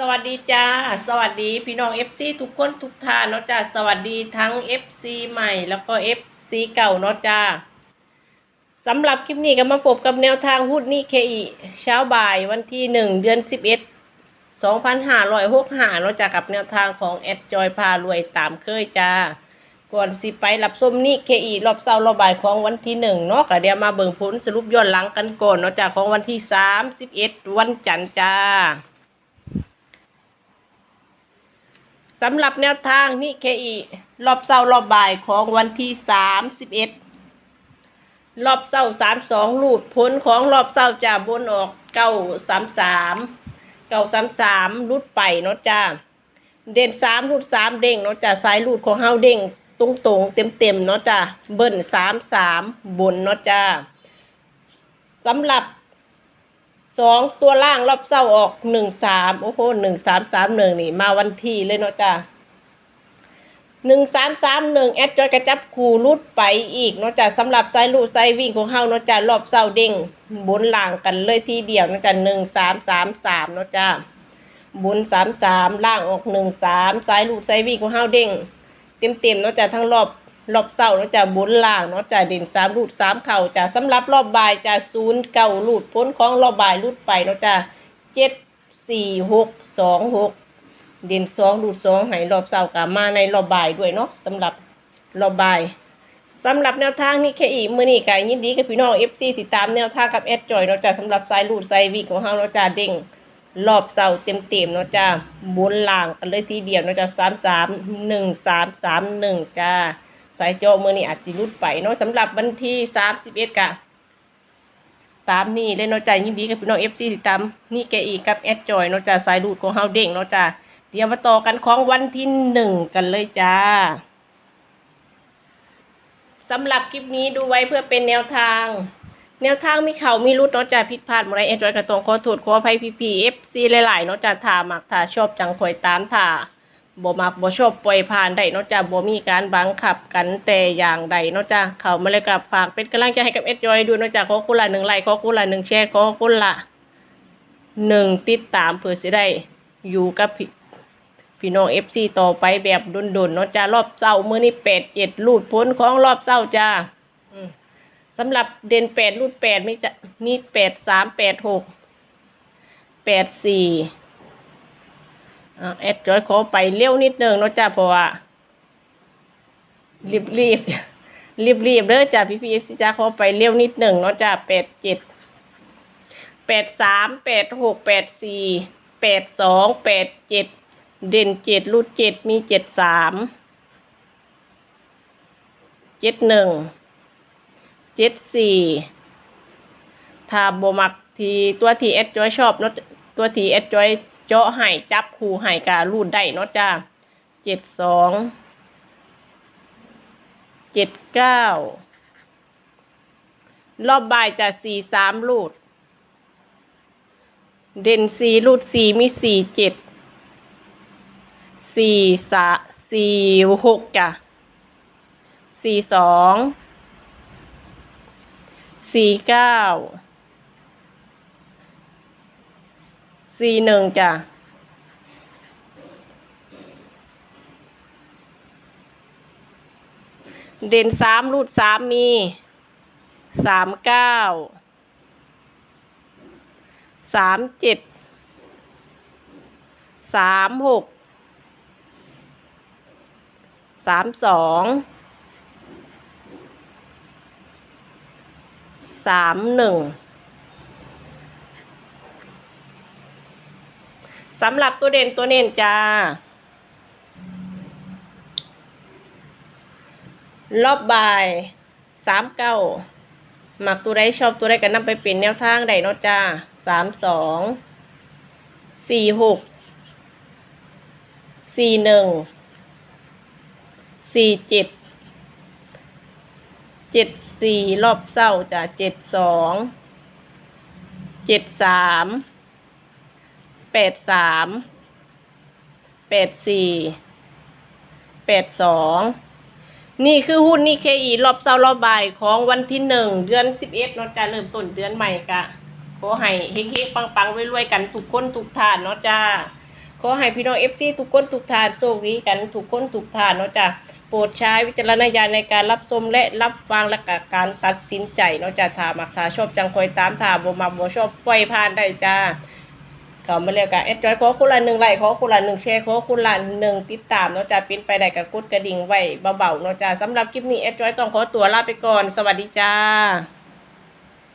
สวัสดีจ้า สวัสดีพี่น้อง FC ทุกคนทุกท่านเนาะจ้าสวัสดีทั้ง FC ใหม่แล้วก็ FC เก่าเนาะจ้าสำหรับคลิปนี้ก็มาพบกับแนวทางหุ้นนี่เคอีเช้าบ่ายวันที่1เดือน11 2565เนาะจ้ากับแนวทางของแอดจอยพารวยตามเคยจ้า ก่อนสิไปรับส้มนี่เคอีรอบเศร้ารอบบ่ายของวันที่หนึ่งเนาะก็เดี๋ยวมาเบิ่งผลสรุปย้อนหลังกันก่อนเนาะจ้าของวันที่31วันจันทร์จ้า สำหรับแนวทางนี่เคอีรอบเศร้ารอบบ่ายของวันที่สามสิบเอ็ดรอบเศร้าสามสองลูดผลของรอบเศร้าจะบนออกเก้าสามสามเก้าสามสามลูดไปเนาะจ้าเด่นสามลูดสามเด้งเนาะจ้าสายลูดของเฮาเด้งตรงตรงเต็มเต็มเนาะจ้าเบิ้ลสามสามบนเนาะจ้าสำหรับ สองตัวล่างรอบเศร้าออกหนึ่งสามโอ้โหหนึ่งสามสามหนึ่งนี่มาวันที่เลยเนาะจ้าหนึ่งสามสามหนึ่งแอดจอยกระจับคูรุดไปอีกเนาะจ้าสำหรับไซลูไซวิ่งของเฮาเนาะจ้ารอบเศร้าเด้งบนล่างกันเลยทีเดียวเนาะจ้าหนึ่งสามสามสามเนาะจ้าบนสามสามล่างออกหนึ่งสามไซลูไซวิ่งของเฮาเด้งเต็มเต็มเนาะจ้าทั้งรอบ รอบเศร้าเนาะจ้าบนล่างเนาะจ้าเด่นสามรูดสามเข่าจ้าสำหรับรอบบ่ายจ้าศูนย์เก้ารูดพ้นของรอบบ่ายรูดไปเนาะจ้าเจ็ดสี่หกสองหกเด่นสองรูดสองให้รอบเศร้ากับมาในรอบบ่ายด้วยเนาะสำหรับรอบบ่ายสำหรับแนวทางนี่แค่อีกมือนี่ก็ยินดีกับพี่น้องเอฟซีติดตามแนวทางกับแอดจอยเนาะจ้าสำหรับสายรูดสายวีของเฮาเนาะจ้าเด้งรอบเสาเต็มเต็มๆเนาะจ้าบนล่างกันเลยทีเดียวเนาะจ้าสามสามหนึ่งสามสามหนึ่งจ้า สายโจมือนี่อาจสิรุดไปเนาะสำหรับวันที่สามสิบเอ็ดกะตามนี่เลยเนาะจ้ายินดีกับพี่น้องเอฟซีติดตามนี่แกอีกกับแอดจอยเนาจ้าสายรูดของเฮาเด้งเนาจ้าเดี๋ยวมาต่อกันของวันที่หนึ่งกันเลยจ้าสำหรับคลิปนี้ดูไว้เพื่อเป็นแนวทาง แนวทางมีเข่ามีรุดนาะจ้าผิดพลาดอะไรเอ็นจอยกระตรงขอโทษขออภัยพีพีเอฟซีหลายๆนาะจ้าถามักถ้าชอบจังคอยตามถ้า บ่มักบ่ชอบปล่อยผ่านได้เนาะจ้าบ่มีการบังคับกันแต่อย่างใดเนาะจ้าเข้ามาเลยกับฝากเป็นกำลังใจให้กับเอ็นจอยดูเนาะจ้าขอคุณละหนึ่งไลค์ขอคุณละหนึ่งแชร์ขอคุณละหนึ่งติดตามเพื่อสิได้อยู่กับพี่พี่น้องเอฟซีต่อไปแบบดุนๆเนาะจ้ารอบเศร้ามื้อนี้แปดเจ็ดลูดพ้นของรอบเศร้าจ้าสำหรับเด่นแปดรูดแปดมีจะมีแปดสามแปดหกแปดสี่ แอดจอยขอไปเร็วนิดนึงเนาะจ้าเพราะว่ารีบรีบรีบรีบเด้อจ้าพี่พีเอฟซีจ้าขอไปเร็วนิดหนึ่งเนาะจ้าแปดเจ็ดแปดสามแปดหกแปดสี่แปดสองแปดเจ็ดเด่นเจ็ดรูดเจ็ดมีเจ็ดสามเจ็ดหนึ่งเจ็ดสี่ถ้าโบมักทีตัวทีเอสจอยชอบเนาะตัวทีเอสจอย เจาะให้จับคู่ให้การูดได้เนาะจ้าเจ็ดสองเจ็ดเก้ารอบบ่ายจะสี่สามรูด เด่นสี่รูดสี่มีสี่เจ็ดสี่สะสี่หกจ้ะสี่สองสี่เก้า สี่หนึ่งจ้ะเด่นสามรูดสามมีสามเก้าสามเจ็ดสามหกสามสองสามหนึ่ง สำหรับตัวเด่นตัวเน้นจ้ารอบบ่ายสามเก้าหมักตัวใดชอบตัวใดกันนำไปเปลี่ยนแนวทางใดเนาะจ้าสามสองสี่หกสี่หนึ่งสี่เจ็ดเจ็ดสี่รอบเศร้าจ้ะเจ็ดสองเจ็ดสาม แปดสามแปดสี่แปดสองนี่คือหุ้นนี่เคอีรอบเศร้ารอบบ่ายของวันที่หนึ่งเดือนสิบเอ็ดนาะจ้ะเริ่มต้นเดือนใหม่กะขอให้เฮงๆปังๆรวยๆกันทุกคนทุกท่านเนาะจ้าขอให้พี่น้องเอฟซีทุกคนทุกทานโชคดีกันทุกคนทุกทานเนาะจ้ะโปรดใช้วิจารณญาณในการรับชมและรับฟังและกการตัดสินใจเนาะจ้ะถ้ามักถาชอบจังคอยตามถ้าบ่มักบ่ชอบปล่อยผ่านได้จ้า เขามาเรียกกันแอดจอยขอคุณละหนึ่งไลค์ขอคุณละหนึ่งแชร์ขอคุณละหนึ่งติดตามเนาะจ้าปิ้นไปได้กับกดกระดิ่งไว้เบาๆเนาะจ้าสำหรับคลิปนี้แอดจอยต้องขอตัวลาไปก่อน สวัสดีจ้า